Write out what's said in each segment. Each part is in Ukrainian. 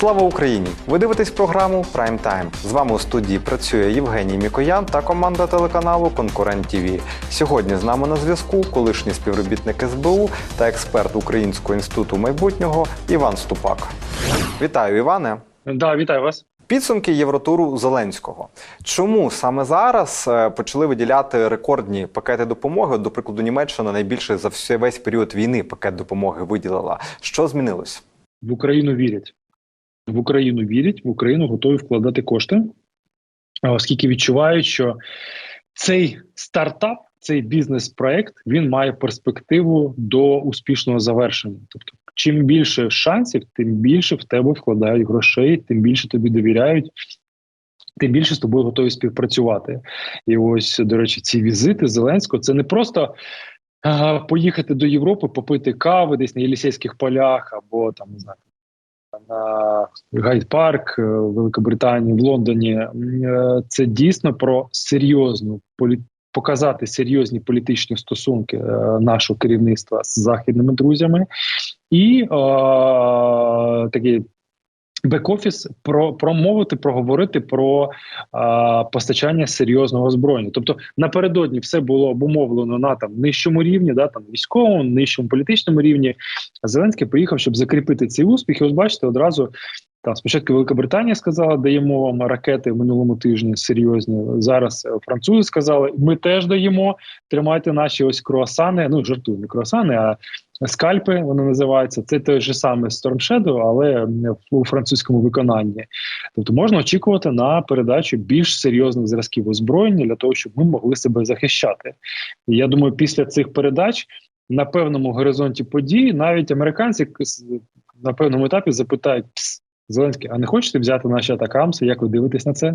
Слава Україні! Ви дивитесь програму Прайм Тайм. З вами у студії працює Євгеній Мікоян та команда телеканалу Конкурент ТІВІ. Сьогодні з нами на зв'язку колишній співробітник СБУ та експерт Українського інституту майбутнього Іван Ступак. Вітаю, Іване! Да, вітаю вас. Підсумки Євротуру Зеленського. Чому саме зараз е, почали виділяти рекордні пакети допомоги? До прикладу, Німеччина найбільше за все- весь період війни пакет допомоги виділила. Що змінилось? В Україну вірять. В Україну вірять, в Україну готові вкладати кошти, оскільки відчувають, що цей стартап, цей бізнес-проект, він має перспективу до успішного завершення. Тобто, чим більше шансів, тим більше в тебе вкладають грошей, тим більше тобі довіряють. Тим більше з тобою готові співпрацювати. І ось, до речі, ці візити Зеленського це не просто а, поїхати до Європи, попити кави десь на Єлісейських полях або там не знаю. Гайд Парк е, Великобританії, в Лондоні. Е, це дійсно про серйозну полі... показати серйозні політичні стосунки е, нашого керівництва з західними друзями, і е, такий бек-офіс про промовити, проговорити про а, постачання серйозного озброєння. Тобто напередодні все було обумовлено на там нижчому рівні, да там військовому, нижчому політичному рівні. Зеленський приїхав, щоб закріпити цей успіх. І ось бачите, одразу там спочатку Велика Британія сказала, даємо вам ракети в минулому тижні серйозні. Зараз е, французи сказали, ми теж даємо. Тримайте наші ось круасани. Ну жартую, не круасани, а скальпи вони називаються. Це той же саме Storm Shadow, але у французькому виконанні. Тобто можна очікувати на передачу більш серйозних зразків озброєння для того, щоб ми могли себе захищати. І я думаю, після цих передач на певному горизонті подій навіть американці на певному етапі запитають «Пс, Зеленський, а не хочете взяти наші атакамси? Як ви дивитесь на це?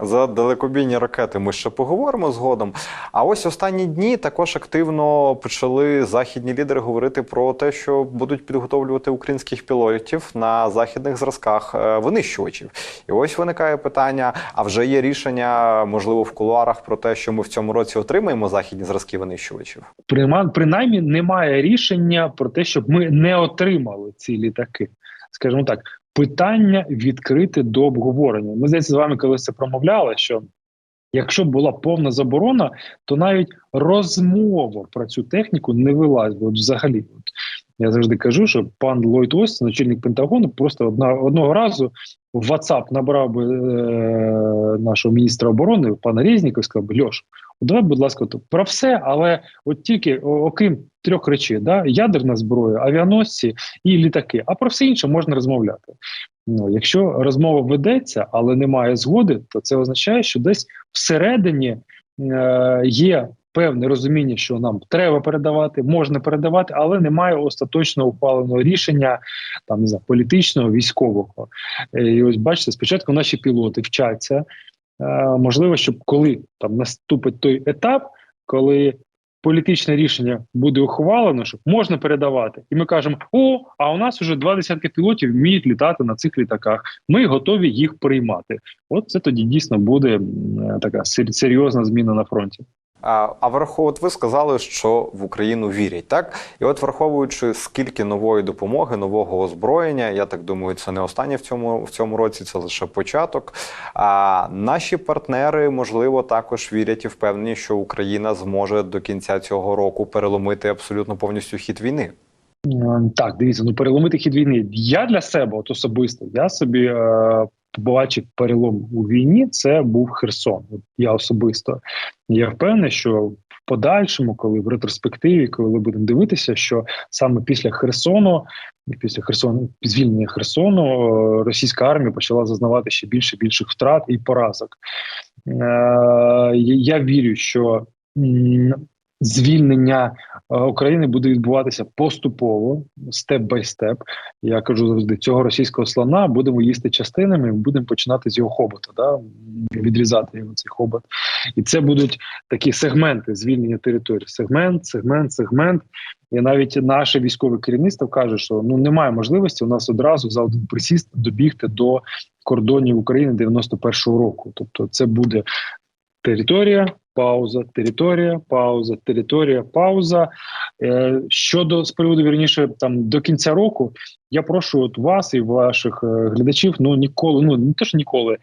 За далекобійні ракети ми ще поговоримо згодом. А ось останні дні також активно почали західні лідери говорити про те, що будуть підготовлювати українських пілотів на західних зразках е, винищувачів. І ось виникає питання: а вже є рішення, можливо, в кулуарах про те, що ми в цьому році отримаємо західні зразки винищувачів. Прима- принаймні немає рішення про те, щоб ми не отримали ці літаки. Скажімо так, питання відкрите до обговорення. Ми здається, з вами колись це промовляли, що якщо б була повна заборона, то навіть розмова про цю техніку не велась би. От взагалі, от я завжди кажу, що пан Ллойд Остін, начальник Пентагону, просто одна, одного разу в WhatsApp набрав би е, нашого міністра оборони, пана Резнікова, і сказав би, Льош, давай, будь ласка, про все, але от тільки окрім трьох речей: да, ядерна зброя, авіаносці і літаки. А про все інше можна розмовляти. Ну, якщо розмова ведеться, але немає згоди, то це означає, що десь всередині е, є певне розуміння, що нам треба передавати, можна передавати, але немає остаточно ухваленого рішення там не політичного, військового. Е, І ось бачите, спочатку наші пілоти вчаться. Е, можливо, щоб коли там наступить той етап, коли політичне рішення буде ухвалено, що можна передавати, і ми кажемо: о, а у нас вже два десятки пілотів вміють літати на цих літаках. Ми готові їх приймати. От це тоді дійсно буде е, така серйозна зміна на фронті. А, а врахов... от ви сказали, що в Україну вірять, так? І от враховуючи скільки нової допомоги, нового озброєння, я так думаю, це не останнє в цьому в цьому році, це лише початок. А наші партнери, можливо, також вірять і впевнені, що Україна зможе до кінця цього року переломити абсолютно повністю хід війни. Ем, Так, дивіться, ну переломити хід війни. Я для себе, от особисто, я собі е, побачив перелом у війні. Це був Херсон. Я особисто. Я впевнений, що в подальшому, коли в ретроспективі, коли будемо дивитися, що саме після Херсону, після Херсону, звільнення Херсону, е, російська армія почала зазнавати ще більше більших втрат і поразок. Е, я вірю, що звільнення е, України буде відбуватися поступово, степ бай степ. Я кажу завжди, цього російського слона будемо їсти частинами, будемо починати з його хобота, да? відрізати його цей хобот. І це будуть такі сегменти звільнення території. Сегмент, сегмент, сегмент. І навіть наше військове керівництво каже, що ну немає можливості у нас одразу за один присіст добігти до кордонів України 91-го року. Тобто, це буде територія, пауза, територія, пауза, територія, пауза. Е, щодо з приводу вірніше, там до кінця року, я прошу от вас і ваших е, глядачів, ну ніколи, ну не те, що ніколи.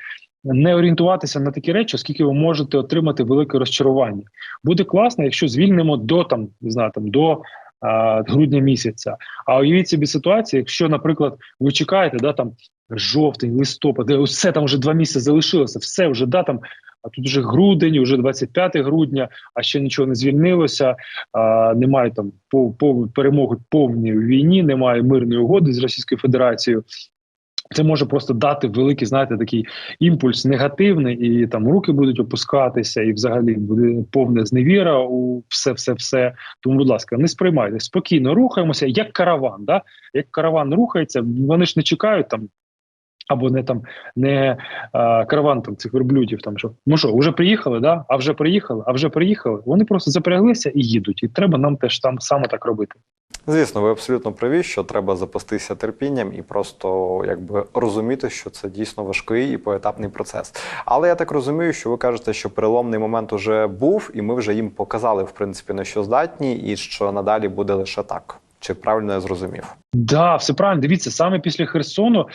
Не орієнтуватися на такі речі, оскільки ви можете отримати велике розчарування. Буде класно, якщо звільнимо до там, не знаю, там до грудня місяця. А уявіть собі ситуацію, якщо, наприклад, ви чекаєте, да там жовтень, листопад, все там вже два місяці залишилося, все вже да там. А тут вже грудень, вже 25 грудня, а ще нічого не звільнилося. А, немає там по, по перемоги повній війні, немає мирної угоди з Російською Федерацією. Це може просто дати великий, знаєте, такий імпульс негативний, і там руки будуть опускатися, і взагалі буде повна зневіра у все, все, все. Тому, будь ласка, не сприймайте спокійно рухаємося, як караван. Да? Як караван рухається, вони ж не чекають там. Або не там не а, караван там цих верблюдів. Там що ну що, вже приїхали, да? А вже приїхали, а вже приїхали. Вони просто запряглися і їдуть. І треба нам теж там саме так робити. Звісно, ви абсолютно праві, що треба запастися терпінням і просто якби розуміти, що це дійсно важкий і поетапний процес. Але я так розумію, що ви кажете, що переломний момент уже був, і ми вже їм показали, в принципі, на що здатні, і що надалі буде лише так. Чи правильно я зрозумів? Да, все правильно. Дивіться, саме після Херсону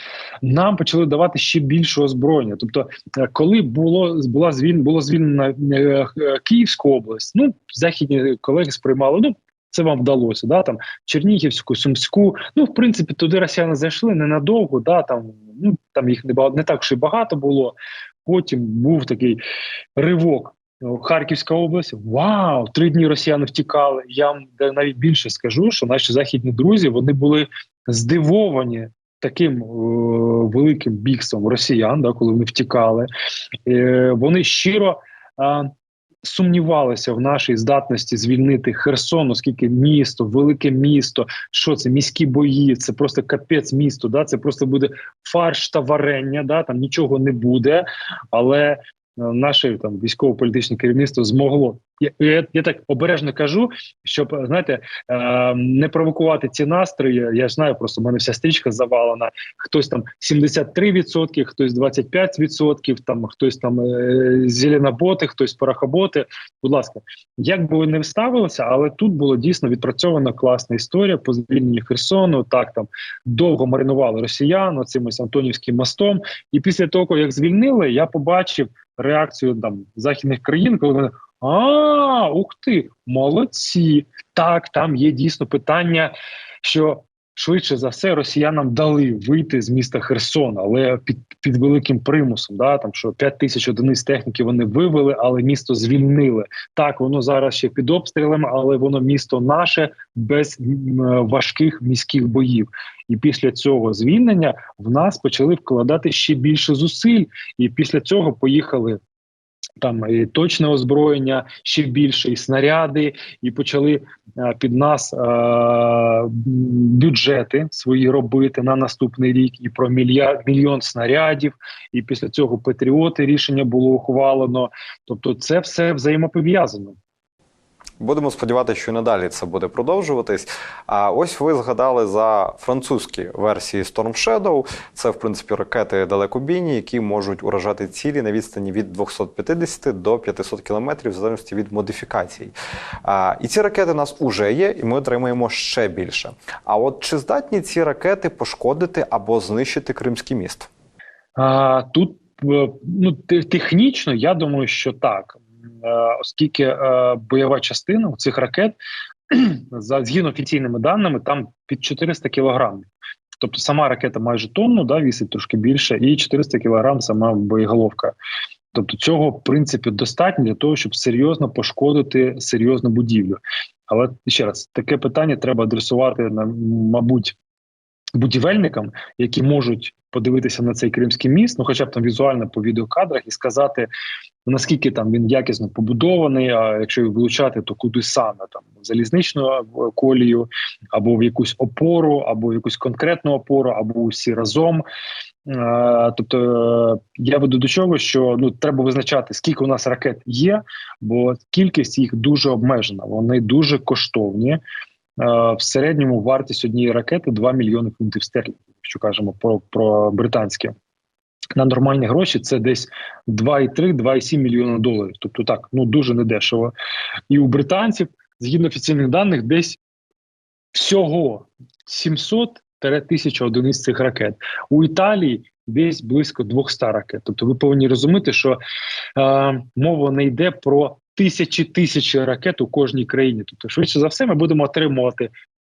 нам почали давати ще більше озброєння. Тобто, е, коли було була звільнена, було звільнена е, е, Київська область, ну західні колеги сприймали. Ну це вам вдалося. Да, там Чернігівську, Сумську. Ну, в принципі, туди росіяни зайшли ненадовго. Да, там ну там їх не не так, що й багато було. Потім був такий ривок. Харківська область, вау! Три дні росіяни втікали. Я навіть більше скажу, що наші західні друзі вони були здивовані таким е, великим бігством росіян, да, коли вони втікали. Е, Вони щиро е, сумнівалися в нашій здатності звільнити Херсон, оскільки місто, велике місто, що це міські бої, це просто капець місто. Да, це просто буде фарш та варення. Да, там нічого не буде, але наше там військово-політичне керівництво змогло. Я, я так обережно кажу, щоб знаєте, е, не провокувати ці настрої. Я ж знаю, просто в мене вся стрічка завалена. Хтось там 73%, хтось 25%, там хтось там е, зеленоботи, хтось порохоботи. Будь ласка, як би ви не вставилися, але тут було дійсно відпрацьована класна історія по звільненню Херсону. Так там довго маринували росіян цим ось Антонівським мостом. І після того, як звільнили, я побачив реакцію там західних країн, коли вони а ух ти, молодці. Так, там є дійсно питання, що швидше за все росіянам дали вийти з міста Херсон, але під під великим примусом. Да, там що 5 тисяч одиниць техніки вони вивели, але місто звільнили. Так, воно зараз ще під обстрілами, але воно місто наше без важких міських боїв. І після цього звільнення в нас почали вкладати ще більше зусиль, і після цього поїхали. Там і точне озброєння ще більше, і снаряди, і почали під нас бюджети свої робити на наступний рік. І про мільярд мільйон снарядів. І після цього Патріоти рішення було ухвалено. Тобто, це все взаємопов'язано. Будемо сподіватися, що і надалі це буде продовжуватись. А ось ви згадали за французькі версії Storm Shadow. Це, в принципі, ракети далекобійні, які можуть уражати цілі на відстані від 250 до 500 кілометрів, в залежності від модифікацій. А, І ці ракети у нас уже є, і ми отримаємо ще більше. А от чи здатні ці ракети пошкодити або знищити Кримський міст? А, Тут ну технічно я думаю, що так. Оскільки е, бойова частина у цих ракет за згідно офіційними даними, там під 400 кілограмів. Тобто сама ракета майже тонну, да, вісить трошки більше, і 400 кілограм сама боєголовка. Тобто цього в принципі достатньо для того, щоб серйозно пошкодити серйозну будівлю. Але ще раз таке питання треба адресувати мабуть будівельникам, які можуть подивитися на цей кримський міст, ну хоча б там візуально по відеокадрах, і сказати наскільки там він якісно побудований. А якщо його влучати, то куди саме там в залізничну е, колію, або в якусь опору, або в якусь конкретну опору, або усі разом. Е, тобто я веду до чого, що ну треба визначати, скільки у нас ракет є, бо кількість їх дуже обмежена. Вони дуже коштовні. Е, в середньому вартість однієї ракети 2 мільйони фунтів стерлінгів, якщо кажемо про, про британське на нормальні гроші це десь 2,3-2,7 мільйона доларів. Тобто так ну дуже недешево. І у британців, згідно офіційних даних, десь всього 700 1000 одиниць цих ракет. У Італії десь близько 200 ракет. Тобто ви повинні розуміти, що е, мова не йде про тисячі тисячі ракет у кожній країні. Тобто, швидше за все, ми будемо отримувати.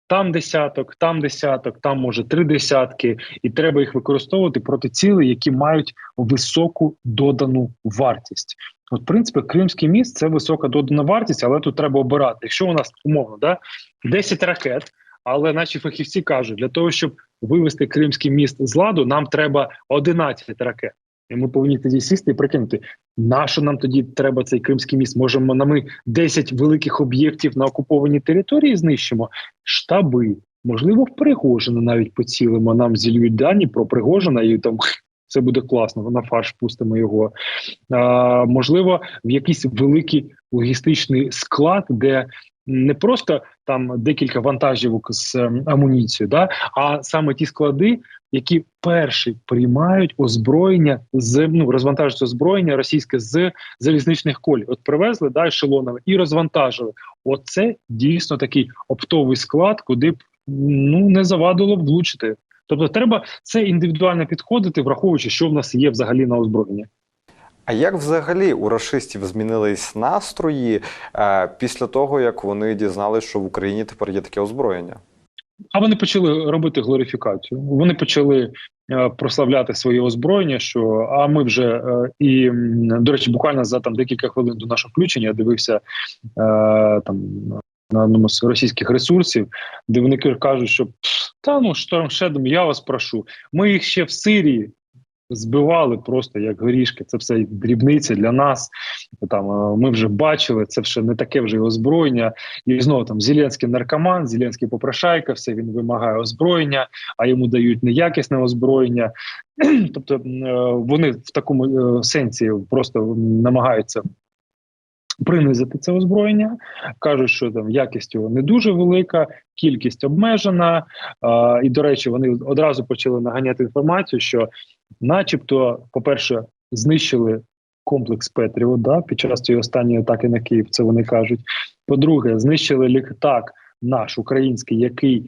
Там десяток, там десяток, там може три десятки, і треба їх використовувати проти цілей, які мають високу додану вартість. От, в принципі, Кримський міст це висока додана вартість, але тут треба обирати. Якщо у нас умовно да 10 ракет, але наші фахівці кажуть, для того, щоб вивести Кримський міст з ладу, нам треба 11 ракет. І ми повинні тоді сісти і прикинути, на що нам тоді треба цей Кримський міст? Можемо на ми 10 великих об'єктів на окупованій території знищимо, штаби. Можливо, в Пригожина навіть поцілимо. Нам зільють дані про Пригожина, і там це буде класно. На фарш пустимо його. А, можливо, в якийсь великий логістичний склад, де не просто там декілька вантажівок з ем, амуніцією, да, а саме ті склади, які перші приймають озброєння з ну розвантажується озброєння російське з залізничних колій. От привезли да, ешелонами і розвантажили. Оце дійсно такий оптовий склад, куди б ну не завадило б влучити. Тобто, треба це індивідуально підходити, враховуючи, що в нас є взагалі на озброєнні. А як взагалі у рашистів змінились настрої е, після того, як вони дізналися, що в Україні тепер є таке озброєння? А вони почали робити глорифікацію. Вони почали е, прославляти своє озброєння. Що а ми вже е, і до речі, буквально за там декілька хвилин до нашого включення я дивився е, там на одному з російських ресурсів, де вони кажуть, що та ну штормшедом, я вас прошу. Ми їх ще в Сирії збивали просто як горішки. Це все дрібниці для нас. Там е, ми вже бачили, це вже не таке вже озброєння. І знову там Зеленський наркоман, Зеленський попрошайка, все він вимагає озброєння, а йому дають неякісне озброєння. тобто е, вони в такому е, сенсі просто намагаються. Принизити це озброєння, кажуть, що там якість його не дуже велика, кількість обмежена. А, і, до речі, вони одразу почали наганяти інформацію, що, начебто, по-перше, знищили комплекс Петріот да, під час цієї останньої атаки на Київ. Це вони кажуть. По-друге, знищили літак наш український, який,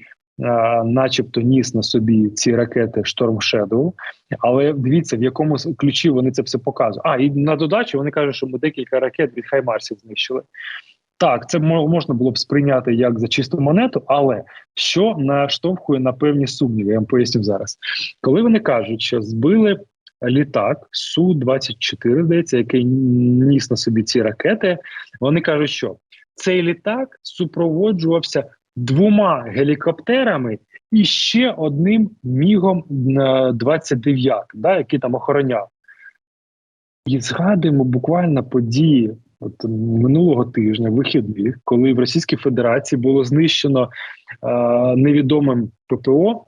начебто, ніс на собі ці ракети Storm Shadow. Але дивіться, в якому ключі вони це все показують. А і на додачу вони кажуть, що ми декілька ракет від Хаймарсів знищили. Так, це можна було б сприйняти як за чисту монету, але що наштовхує на певні сумніви, я вам поясню зараз. Коли вони кажуть, що збили літак су 24 здається, який ніс на собі ці ракети, вони кажуть, що цей літак супроводжувався двома гелікоптерами і ще одним мігом е, 29, да, який там охороняв. І згадуємо буквально події от минулого тижня, вихідних, коли в Російській Федерації було знищено е, невідомим ППО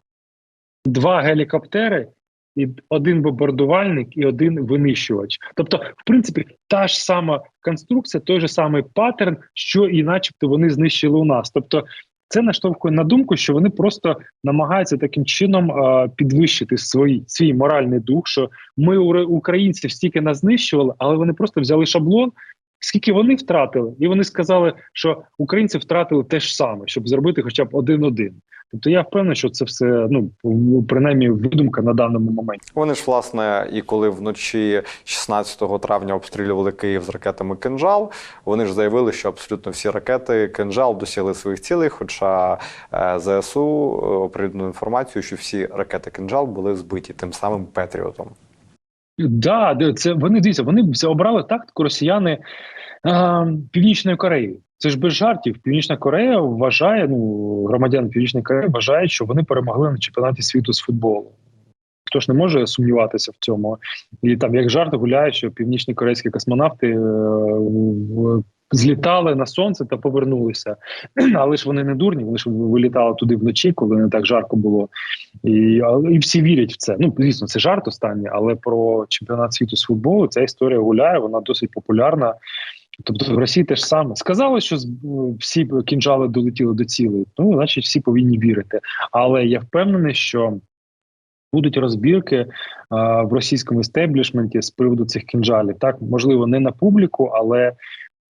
два гелікоптери, і один бомбардувальник, і один винищувач. Тобто, в принципі, та ж сама конструкція, той же самий паттерн, що і, начебто, вони знищили у нас. Тобто, це наштовхує на думку, що вони просто намагаються таким чином е, підвищити свій, свій моральний дух. Що ми українців стільки нас знищували, але вони просто взяли шаблон. Скільки вони втратили, і вони сказали, що українці втратили те ж саме, щоб зробити хоча б один-один. Тобто я впевнений, що це все ну принаймні видумка на даному моменті. Вони ж, власне, і коли вночі 16 травня обстрілювали Київ з ракетами «Кинжал», вони ж заявили, що абсолютно всі ракети «Кинжал» досягли своїх цілей. Хоча е, ЗСУ е, оприлюднили інформацію, що всі ракети «Кинжал» були збиті тим самим Петріотом. Да, це вони дивіться, вони обрали тактику росіяни а, Північної Кореї. Це ж без жартів. Північна Корея вважає, ну громадяни Північної Кореї вважають, що вони перемогли на чемпіонаті світу з футболу. Хто ж не може сумніватися в цьому? І там як жарт гуляє, що північні корейські космонавти е, злітали на сонце та повернулися. Але ж вони не дурні, вони ж вилітали туди вночі, коли не так жарко було. І, і всі вірять в це. Ну, звісно, це жарт останній, але про чемпіонат світу з футболу ця історія гуляє, вона досить популярна. Тобто в Росії теж саме сказали, що всі кінжали долетіли до цілей. Ну, значить, всі повинні вірити. Але я впевнений, що будуть розбірки а, в російському естеблішменті з приводу цих кінжалів. Так, можливо, не на публіку, але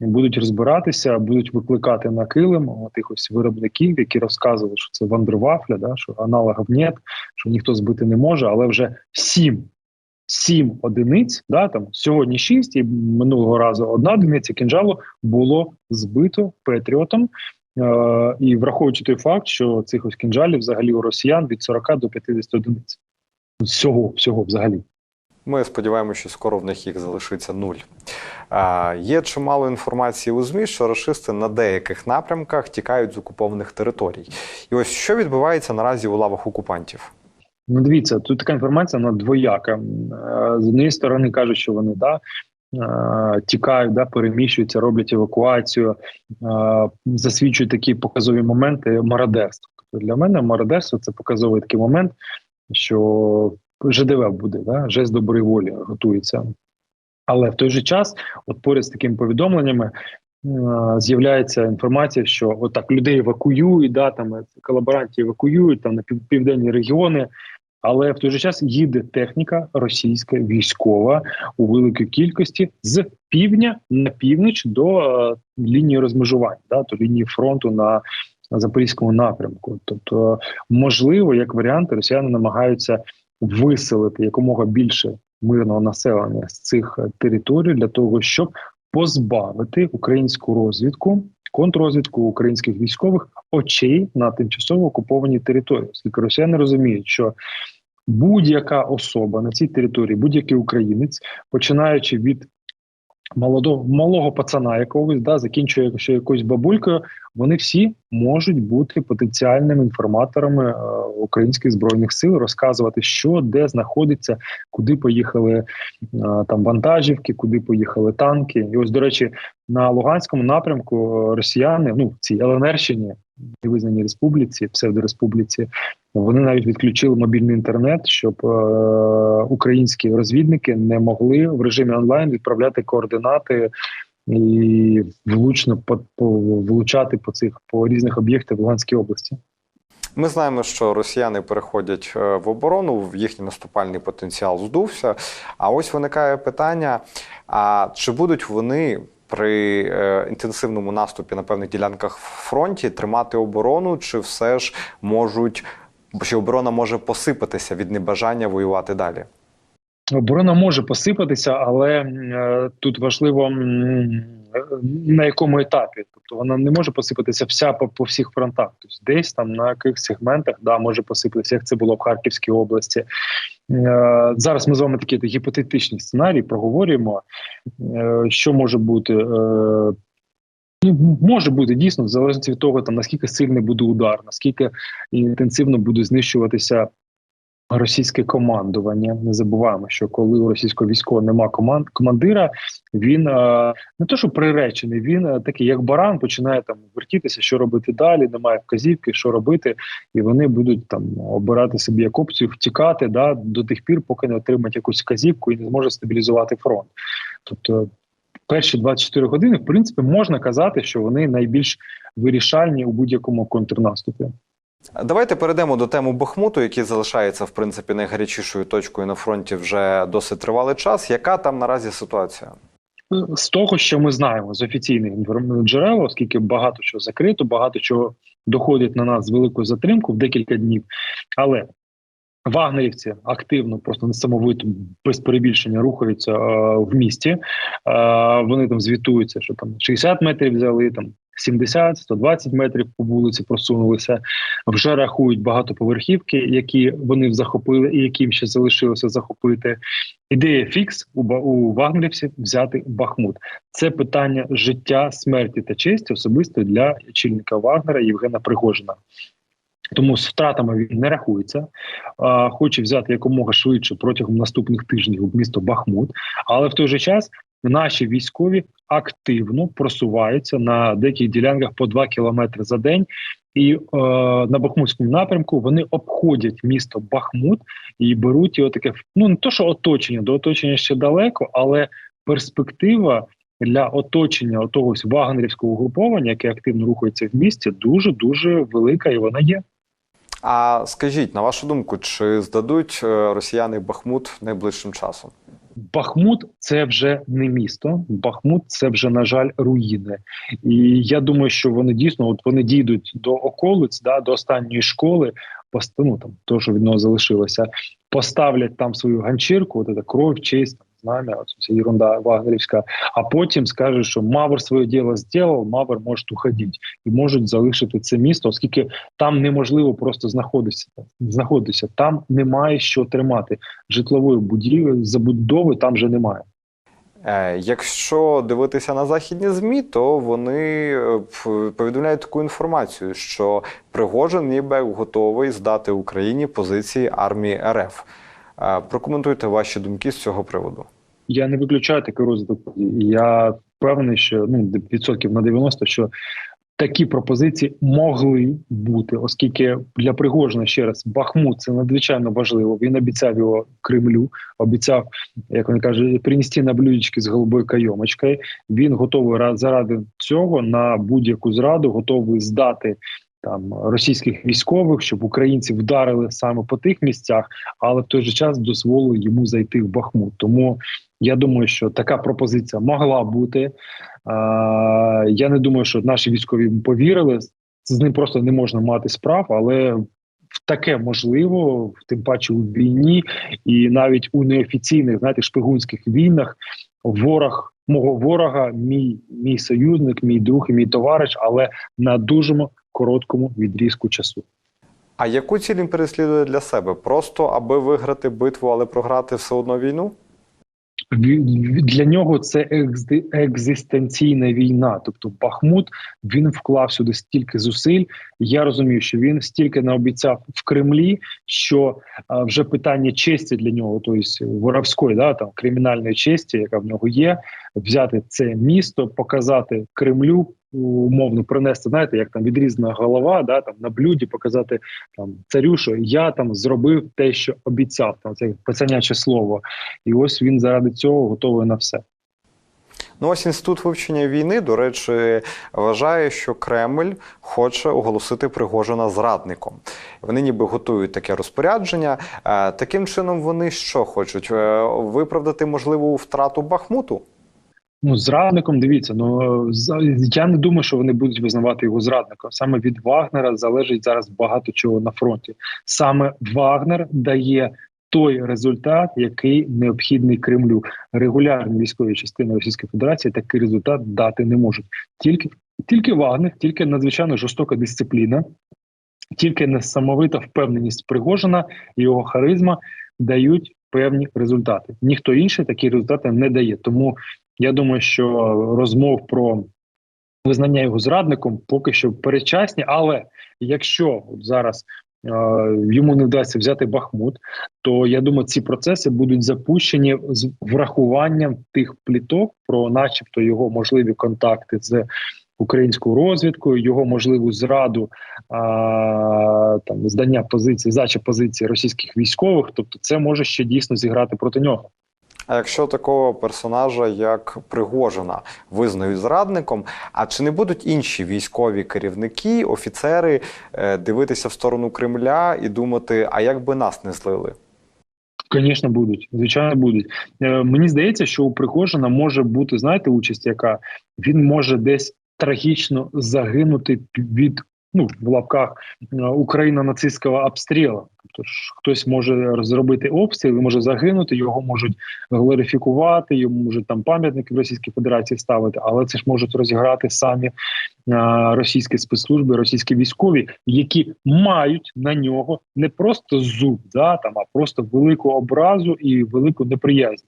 будуть розбиратися, будуть викликати на килим тих ось виробників, які розказували, що це вандервафля, да, що аналогів нет, що ніхто збити не може, але вже сім. Сім одиниць, да, там сьогодні шість, і минулого разу одна одиниця кінжалу було збито Петріотом. Е, і враховуючи той факт, що цих ось кінжалів взагалі у росіян від 40 до 50 одиниць. Всього, всього взагалі. Ми сподіваємося, що скоро в них їх залишиться нуль. Є чимало інформації у ЗМІ, що рашисти на деяких напрямках тікають з окупованих територій. І ось що відбувається наразі у лавах окупантів. Ну, дивіться, тут така інформація вона двояка. Е, З однієї сторони кажуть, що вони да, е, тікають, да, переміщуються, роблять евакуацію, е, засвідчують такі показові моменти мародерства. Тобто для мене мародерство це показовий такий момент, що ЖДВ буде, да, жест доброї волі готується. Але в той же час, от поряд з такими повідомленнями, е, з'являється інформація, що отак людей евакуюють, да, там е, колаборантів евакуюють там на пів- південні регіони. Але в той же час їде техніка російська військова у великій кількості з півдня на північ до е, лінії розмежування, да, до лінії фронту на, на запорізькому напрямку. Тобто, можливо, як варіант, росіяни намагаються виселити якомога більше мирного населення з цих е, територій для того, щоб позбавити українську розвідку, контррозвідку українських військових очей на тимчасово окупованій території, оскільки росіяни розуміють, що будь-яка особа на цій території, будь-який українець, починаючи від молодого малого пацана якогось, да, закінчує якоюсь бабулькою, вони всі можуть бути потенціальними інформаторами е, українських збройних сил, розказувати, що де знаходиться, куди поїхали е, там вантажівки, куди поїхали танки. І ось, до речі, на Луганському напрямку е, росіяни, ну в цій ЛНРщині, невизнаній республіці, псевдореспубліці, вони навіть відключили мобільний інтернет, щоб е, українські розвідники не могли в режимі онлайн відправляти координати і влучно по, по влучати по цих по різних об'єктах в Луганській області. Ми знаємо, що росіяни переходять е, в оборону, їхній наступальний потенціал здувся. А ось виникає питання: а чи будуть вони при е, інтенсивному наступі на певних ділянках фронті тримати оборону, чи все ж можуть, чи оборона може посипатися від небажання воювати далі? Оборона може посипатися, але е, тут важливо на якому етапі. Тобто вона не може посипатися вся по, по всіх фронтах. Тобто десь там на яких сегментах да, може посипатися, як це було в Харківській області. Е, зараз ми з вами такі гіпотетичні сценарії проговорюємо, е, що може бути. Ну, може бути дійсно, в залежності від того, там наскільки сильний буде удар, наскільки інтенсивно буде знищуватися російське командування. Не забуваємо, що коли у російського військового нема команд командира, він е, не то, що приречений, він е, такий, як баран, починає там вертітися, що робити далі. Немає вказівки, що робити, і вони будуть там обирати собі як опцію втікати да, до тих пір, поки не отримають якусь вказівку і не зможе стабілізувати фронт. Тобто. Перші 24 години, в принципі, можна казати, що вони найбільш вирішальні у будь-якому контрнаступі. Давайте перейдемо до теми Бахмуту, який залишається в принципі найгарячішою точкою на фронті вже досить тривалий час. Яка там наразі ситуація? З того, що ми знаємо з офіційних джерел, оскільки багато чого закрито, багато чого доходить на нас з великою затримкою в декілька днів. Але вагнерівці активно, просто несамовито без перебільшення рухаються е, в місті. Е, вони там звітуються, що там 60 метрів взяли, там 70, 120 метрів по вулиці просунулися. Вже рахують багатоповерхівки, які вони захопили, і яким ще залишилося захопити. Ідея фікс у, у вагнерівців взяти Бахмут. Це питання життя, смерті та честі особисто для очільника Вагнера Євгена Пригожина. Тому з втратами він не рахується, а, хоче взяти якомога швидше протягом наступних тижнів місто Бахмут, але в той же час наші військові активно просуваються на деяких ділянках по 2 кілометри за день. І е, на Бахмутському напрямку вони обходять місто Бахмут і беруть його таке ну не то, що оточення, до оточення ще далеко, але перспектива для оточення того ось вагнерівського угруповання, яке активно рухається в місті, дуже дуже велика, і вона є. А скажіть, на вашу думку, чи здадуть е, росіяни Бахмут найближчим часом? Бахмут це вже не місто. Бахмут це вже на жаль руїни. І я думаю, що вони дійсно, от вони дійдуть до околиць, да, до останньої школи, пост- ну, там то, що від нього залишилося, поставлять там свою ганчірку, от це кров, честь, от ця ерунда вагнерівська, а потім скажуть, що Мавр своє діло зробив, Мавр може уходити і можуть залишити це місто, оскільки там неможливо просто знаходитися. знаходитися. Там немає що тримати. Житлової будівлі, забудови там вже немає. Е, Якщо дивитися на західні змі, то вони е, повідомляють таку інформацію, що Пригожин ніби готовий здати Україні позиції армії РФ. Прокоментуйте ваші думки з цього приводу. Я не виключаю такий розвиток Я впевнений, що ну відсотків на 90, що такі пропозиції могли бути, оскільки для Пригожина ще раз Бахмут це надзвичайно важливо. Він обіцяв його Кремлю, обіцяв, як вони кажуть, принести на блюдечки з голубою кайомочкою. Він готовий заради цього на будь-яку зраду, готовий здати. Там російських військових, щоб українці вдарили саме по тих місцях, але в той же час дозволили йому зайти в Бахмут. Тому я думаю, що така пропозиція могла бути. А, я не думаю, що наші військові повірили. З ним просто не можна мати справ, але таке можливо, тим паче у війні, і навіть у неофіційних, знаєте, шпигунських війнах ворог мого ворога, мій, мій союзник, мій друг і мій товариш, але на дуже короткому відрізку часу. А яку ціль він переслідує для себе? Просто аби виграти битву, але програти все одно війну? Ві- ві- для нього це екзистенційна війна. Тобто Бахмут він вклав сюди стільки зусиль. Я розумію, що він стільки наобіцяв в Кремлі, що а, вже питання честі для нього, тобто воровської, да там кримінальної честі, яка в нього є, взяти це місто, показати Кремлю. Умовно принести, знаєте, як там відрізана голова, да там на блюді показати там царю, що я там зробив те, що обіцяв. Там це пацаняче слово. І ось він заради цього готовий на все. Ну, ось інститут вивчення війни, до речі, вважає, що Кремль хоче оголосити Пригожина зрадником. Вони ніби готують таке розпорядження. Е, Таким чином, вони що хочуть? Е, Виправдати можливу втрату Бахмуту? Ну, зрадником, дивіться, ну я не думаю, що вони будуть визнавати його зрадником. Саме від Вагнера залежить зараз багато чого на фронті. Саме Вагнер дає той результат, який необхідний Кремлю. Регулярні військові частини Російської Федерації такий результат дати не можуть. Тільки тільки Вагнер, тільки надзвичайно жорстока дисципліна, тільки несамовита впевненість Пригожина і його харизма дають певні результати. Ніхто інший такі результати не дає. Тому я думаю, що розмов про визнання його зрадником поки що передчасні. Але якщо от зараз е, йому не вдасться взяти Бахмут, то я думаю, ці процеси будуть запущені з врахуванням тих пліток про, начебто, його можливі контакти з. Українською розвідкою, його можливу зраду а, там здання позиції, здача позиції російських військових, тобто це може ще дійсно зіграти проти нього. А якщо такого персонажа, як Пригожина, визнають зрадником, а чи не будуть інші військові керівники, офіцери е, дивитися в сторону Кремля і думати, а як би нас не злили? Звісно, будуть. Звичайно, будуть. Е, мені здається, що у Пригожина може бути, знаєте, участь, яка він може десь трагічно загинути від ну в лапках е, Україно-нацистського обстрілу. Тобто ж хтось може зробити обстріл, може загинути, його можуть глорифікувати, йому можуть там пам'ятники в Російській Федерації ставити, але це ж можуть розіграти самі е, російські спецслужби, російські військові, які мають на нього не просто зуб, да там, а просто велику образу і велику неприязнь.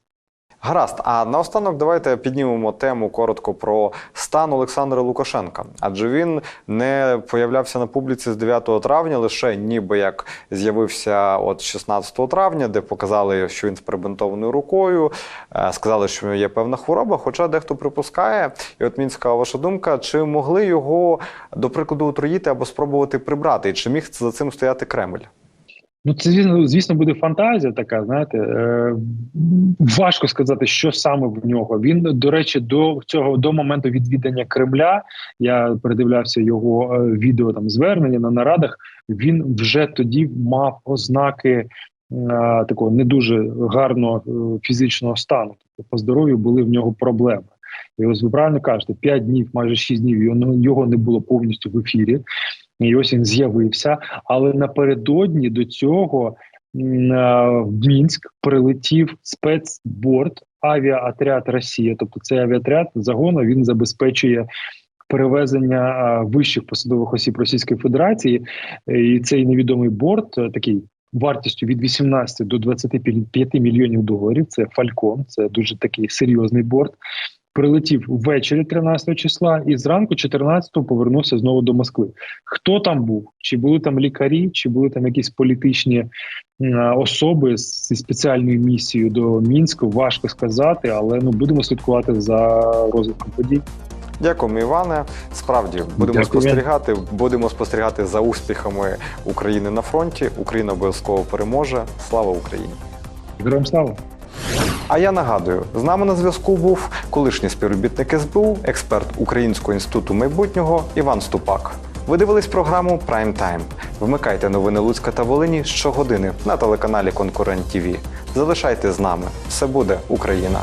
Гаразд, а наостанок давайте піднімемо тему коротко про стан Олександра Лукашенка, адже він не появлявся на публіці з 9 травня, лише ніби як з'явився от 16 травня, де показали, що він з перебинтованою рукою, е, сказали, що є певна хвороба. Хоча дехто припускає, і от цікава ваша думка, чи могли його до прикладу отруїти або спробувати прибрати, і чи міг за цим стояти Кремль? Ну, це звісно, звісно, буде фантазія така. Знаєте, е, важко сказати, що саме в нього. Він, до речі, до цього до моменту відвідання Кремля. Я передивлявся його е, відео там звернення на нарадах. Він вже тоді мав ознаки е, такого не дуже гарного е, фізичного стану. Тобто по здоров'ю були в нього проблеми. І ось ви правильно кажете, 5 днів, майже 6 днів його, не було повністю в ефірі. І ось він з'явився. Але напередодні до цього е, в Мінськ прилетів спецборд авіаотряд Росія. Тобто цей авіаотряд загону він забезпечує перевезення е, вищих посадових осіб Російської Федерації. І цей невідомий борт е, такий. Вартістю від 18 до 25 мільйонів доларів. Це Фалькон, це дуже такий серйозний борт. Прилетів ввечері 13 числа і зранку 14-го повернувся знову до Москви. Хто там був? Чи були там лікарі, чи були там якісь політичні особи зі спеціальною місією до Мінську? Важко сказати, але ну будемо слідкувати за розвитком подій. Дякуємо, Іване. Справді будемо Дякую. спостерігати. Будемо спостерігати за успіхами України на фронті. Україна обов'язково переможе. Слава Україні! Героям слава! А я нагадую, з нами на зв'язку був колишній співробітник СБУ, експерт Українського інституту майбутнього Іван Ступак. Ви дивились програму Прайм Тайм. Вмикайте новини Луцька та Волині щогодини на телеканалі Конкурент ТІВІ. Залишайте з нами. Все буде Україна.